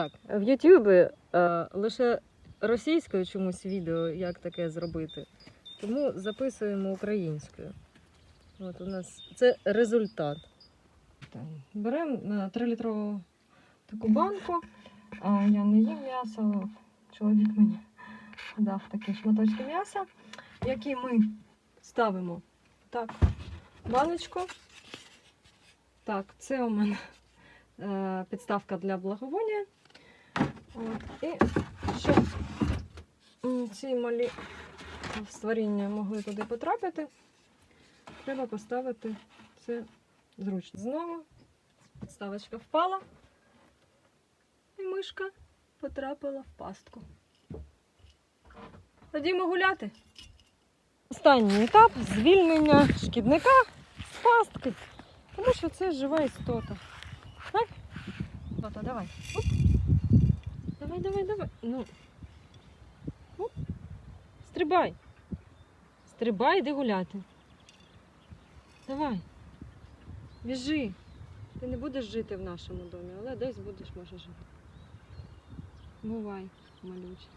Так, в Ютубі е, лише російською чомусь відео, як таке зробити. Тому записуємо українською. От у нас це результат. Беремо 3-літрову таку банку. А, я не їм м'ясо, але чоловік мені дав такі шматочки м'яса, які ми ставимо так, баночку. Так, це у мене е, підставка для благовоння. От, і щоб ці малі створіння могли туди потрапити, треба поставити це зручно. Знову підставочка впала, і мишка потрапила в пастку. Ходімо гуляти. Останній етап звільнення шкідника з пастки. Тому що це жива істота. Так? Істота, давай. Оп. Давай, давай, давай. Ну. Оп. Стрибай. Стрибай, іди гуляти. Давай. Біжи. Ти не будеш жити в нашому домі, але десь будеш може жити. Бувай, малючий.